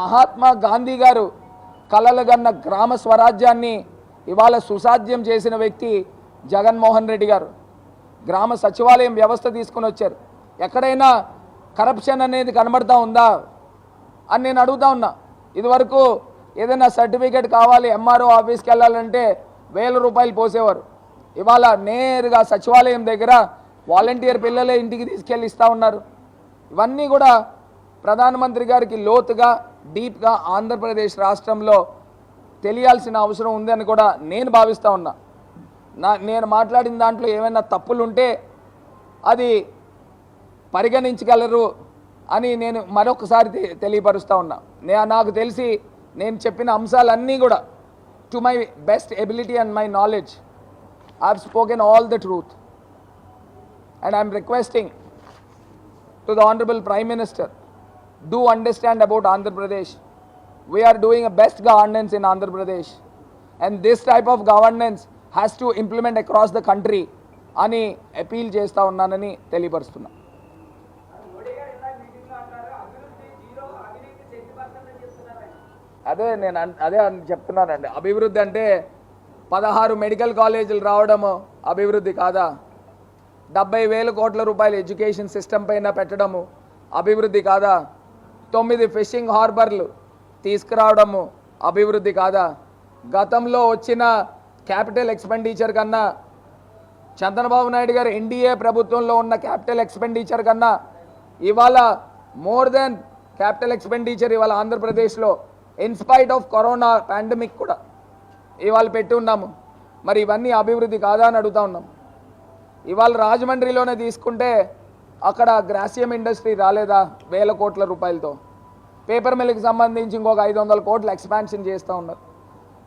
మహాత్మా గాంధీ గారు కలలుగన్న గ్రామ స్వరాజ్యాన్ని ఇవాళ సుసాధ్యం చేసిన వ్యక్తి జగన్మోహన్ రెడ్డి గారు. గ్రామ సచివాలయం వ్యవస్థ తీసుకొని వచ్చారు. ఎక్కడైనా కరప్షన్ అనేది కనబడతా ఉందా అని నేను అడుగుతా ఉన్నా. ఇదివరకు ఏదైనా సర్టిఫికేట్ కావాలి ఎంఆర్ఓ ఆఫీస్కి వెళ్ళాలంటే వేల రూపాయలు పోసేవారు. ఇవాళ నేరుగా సచివాలయం దగ్గర వాలంటీర్ పిల్లలే ఇంటికి తీసుకెళ్ళి ఇస్తూ ఉన్నారు. ఇవన్నీ కూడా ప్రధానమంత్రి గారికి లోతుగా డీప్గా ఆంధ్రప్రదేశ్ రాష్ట్రంలో తెలియాల్సిన అవసరం ఉందని కూడా నేను భావిస్తూ ఉన్నా. నా నేను మాట్లాడిన దాంట్లో ఏమైనా తప్పులు ఉంటే అది పరిగణించగలరు అని నేను మరొకసారి తెలియపరుస్తూ ఉన్నా. నే నాకు తెలిసి నేను చెప్పిన అంశాలన్నీ కూడా to my best ability and my knowledge I have spoken all the truth and I'm requesting to the honourable prime minister do understand about Andhra Pradesh. We are doing a best governance in Andhra Pradesh. And this type of governance has to implement across the country అని appeal చేస్తా ఉన్నానని తెలియపరుస్తున్నా అదే నేను అన్- అదే అన్- చెప్తున్నానండి అభివృద్ధి అంటే పదహారు మెడికల్ కాలేజీలు రావడము అభివృద్ధి కాదా డెబ్బై వేల కోట్ల రూపాయలు ఎడ్యుకేషన్ సిస్టమ్ పైన పెట్టడము అభివృద్ధి కాదా తొమ్మిది ఫిషింగ్ హార్బర్లు తీసుకురావడము అభివృద్ధి కాదా? గతంలో వచ్చిన క్యాపిటల్ ఎక్స్పెండిచర్ కన్నా చంద్రబాబు నాయుడు గారు ఎన్డీఏ ప్రభుత్వంలో ఉన్న క్యాపిటల్ ఎక్స్పెండిచర్ కన్నా ఇవాళ మోర్ దెన్ క్యాపిటల్ ఎక్స్పెండిచర్ ఇవాళ ఆంధ్రప్రదేశ్లో ఇన్స్పైట్ ఆఫ్ కరోనా పాండమిక్ కూడా ఇవాళ పెట్టి ఉన్నాము. మరి ఇవన్నీ అభివృద్ధి కాదా అని అడుగుతా ఉన్నాం. ఇవాళ రాజమండ్రిలోనే తీసుకుంటే అక్కడ గ్రాసియం ఇండస్ట్రీ రాలేదా? వేల కోట్ల రూపాయలతో. పేపర్ మిల్కి సంబంధించి ఇంకొక ఐదు వందల కోట్లు ఎక్స్పాన్షన్ చేస్తూ ఉన్నారు.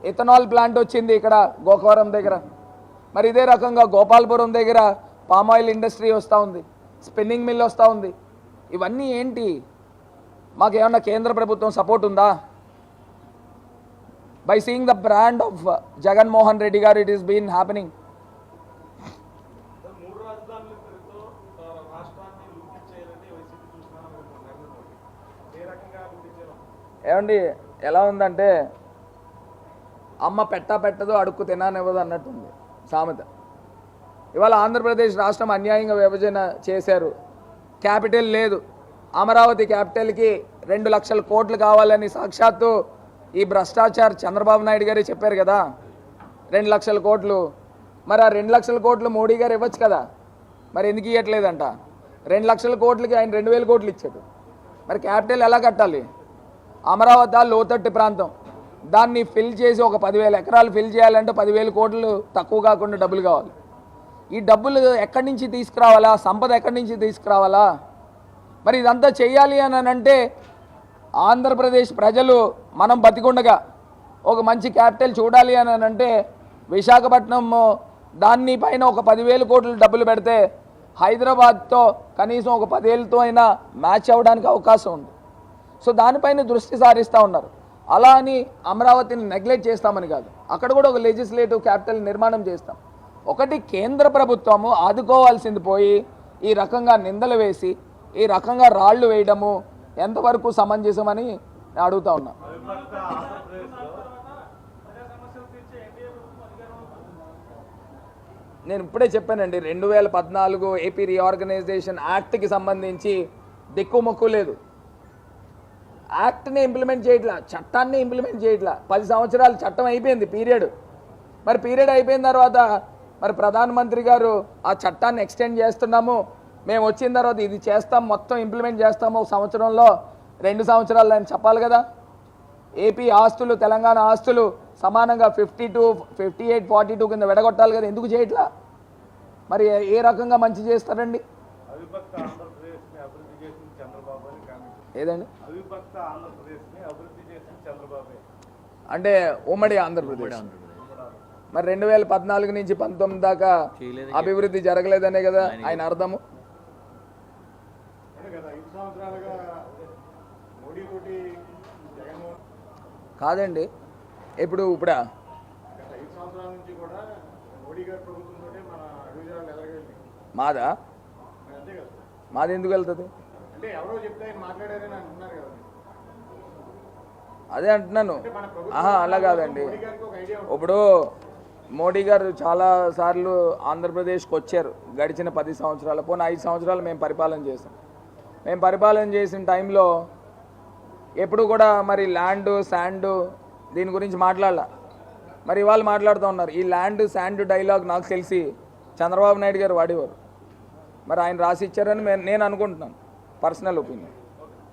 ఇథనాల్ ప్లాంట్ వచ్చింది ఇక్కడ గోకవరం దగ్గర. మరి ఇదే రకంగా గోపాల్పురం దగ్గర పామాయిల్ ఇండస్ట్రీ వస్తూ ఉంది. స్పిన్నింగ్ మిల్ వస్తూ ఉంది. ఇవన్నీ ఏంటి? మాకేమన్నా కేంద్ర ప్రభుత్వం సపోర్ట్ ఉందా? By seeing the brand of Jaganmohan Reddy గారు ఇట్ ఈస్ బీన్ హ్యాపెనింగ్ మూడు రాజధానుల పేరుతో ఆ, రాష్ట్రాన్ని లూటీ చేయాలని వైసీపీ చూస్తున్నాను నరేంద్ర మోడీ ఏ రకంగా లూటీ చేయాలి ఏమండి ఎలా ఉందంటే అమ్మ పెట్టా పెట్టదు అడుక్కు తినానివ్వదు అన్నట్టుంది సామెత. ఇవాళ ఆంధ్రప్రదేశ్ రాష్ట్రం అన్యాయంగా విభజన చేశారు. క్యాపిటల్ లేదు. అమరావతి క్యాపిటల్కి రెండు లక్షల కోట్లు కావాలని సాక్షాత్తు ఈ భ్రష్టాచార్ చంద్రబాబు నాయుడు గారే చెప్పారు కదా. రెండు లక్షల కోట్లు. మరి ఆ రెండు లక్షల కోట్లు మోడీ గారు ఇవ్వచ్చు కదా. మరి ఎందుకు ఇవ్వట్లేదంట రెండు లక్షల కోట్లకి ఆయన రెండు వేల కోట్లు ఇచ్చాడు. మరి క్యాపిటల్ ఎలా కట్టాలి? అమరావతి లోతట్టు ప్రాంతం. దాన్ని ఫిల్ చేసి ఒక పదివేల ఎకరాలు ఫిల్ చేయాలంటే పదివేల కోట్లు తక్కువ కాకుండా డబ్బులు కావాలి. ఈ డబ్బులు ఎక్కడి నుంచి తీసుకురావాలా? సంపద ఎక్కడి నుంచి తీసుకురావాలా? మరి ఇదంతా చేయాలి అని అంటే ఆంధ్రప్రదేశ్ ప్రజలు మనం బతికుండగా ఒక మంచి క్యాపిటల్ చూడాలి అని అంటే విశాఖపట్నం దాన్ని పైన ఒక పదివేల కోట్లు డబ్బులు పెడితే హైదరాబాద్తో కనీసం ఒక పదేళ్ళతో అయినా మ్యాచ్ అవ్వడానికి అవకాశం ఉంది. సో దానిపైన దృష్టి సారిస్తూ ఉన్నారు. అలా అని అమరావతిని నెగ్లెక్ట్ చేస్తామని కాదు. అక్కడ కూడా ఒక లెజిస్లేటివ్ క్యాపిటల్ నిర్మాణం చేస్తాం. ఒకటి కేంద్ర ప్రభుత్వము ఆదుకోవాల్సింది పోయి ఈ రకంగా నిందలు వేసి ఈ రకంగా రాళ్ళు వేయడము ఎంతవరకు సమంజసమని నేను అడుగుతా ఉన్నా. నేను ఇప్పుడే చెప్పానండి రెండు వేల పద్నాలుగు ఏపీ రీఆర్గనైజేషన్ యాక్ట్కి సంబంధించి దిక్కుమొక్కు లేదు. యాక్ట్ని ఇంప్లిమెంట్ చేయట్లా చట్టాన్ని ఇంప్లిమెంట్ చేయట్లా. పది సంవత్సరాలు చట్టం అయిపోయింది పీరియడ్. మరి పీరియడ్ అయిపోయిన తర్వాత మరి ప్రధానమంత్రి గారు ఆ చట్టాన్ని ఎక్స్టెండ్ చేస్తున్నాము. మేము వచ్చిన తర్వాత ఇది చేస్తాం మొత్తం ఇంప్లిమెంట్ చేస్తాము ఒక సంవత్సరంలో. రెండు సంవత్సరాలు అని చెప్పాలి కదా. ఏపీ ఆస్తులు తెలంగాణ ఆస్తులు సమానంగా fifty to fifty eight forty two కింద విడగొట్టాలి కదా ఎందుకు చేయట్లా? మరి ఏ- ఏ రకంగా మంచి చేస్తారండి అవిభక్త ఆంధ్రప్రదేశ్ని అభివృద్ధి చేసింది చంద్రబాబు అని కామెంట్ ఏదండి? అంటే ఉమ్మడి ఆంధ్రప్రదేశ్. మరి రెండు వేల పద్నాలుగు నుంచి పంతొమ్మిది దాకా అభివృద్ధి జరగలేదనే కదా ఆయన అర్థము? కాదండి. ఇప్పుడు ఇప్పుడా? మాదా? మాది ఎందుకు వెళ్తుంది? అదే అంటున్నాను. ఆహా అలా కాదండి. ఇప్పుడు మోడీ గారు చాలా సార్లు ఆంధ్రప్రదేశ్కి వచ్చారు. గడిచిన పది సంవత్సరాలు పోనీ ఐదు సంవత్సరాలు మేము పరిపాలన చేసాం. మేము పరిపాలన చేసిన టైంలో ఎప్పుడు కూడా మరి ల్యాండ్ శాండ్ దీని గురించి మాట్లాడాల. మరి ఇవాళ మాట్లాడుతూ ఉన్నారు. ఈ ల్యాండ్ శాండ్ డైలాగ్ నాకు తెలిసి చంద్రబాబు నాయుడు గారు వాడేవారు. మరి ఆయన రాసి ఇచ్చారని మే- నేను అనుకుంటున్నాను. Personal opinion.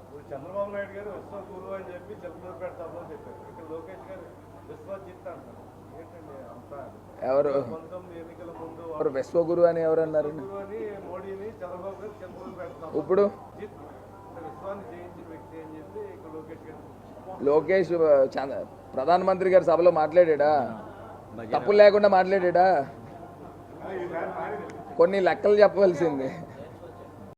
ఇప్పుడు చంద్రబాబు నాయుడు గారు విశ్వ గురువు అని చెప్పి చిలకలూరుపేట సభలో చెప్పారు. ఇక్కడ లోకేష్ గారు విశ్వజిత్ అంటారు. ఏంటండి అంత? ఎవరు? ఎవరు విశ్వగురు అని ఎవరు అన్నారు? ఇప్పుడు? జిత్ అంటే విశ్వాన్ని జయించిన వ్యక్తి అని చెప్పి ఇక్కడ లోకేష్ ప్రధానమంత్రి గారి సభలో మాట్లాడా తప్పు లేకుండా మాట్లాడా. కొన్ని లెక్కలు చెప్పవలసింది.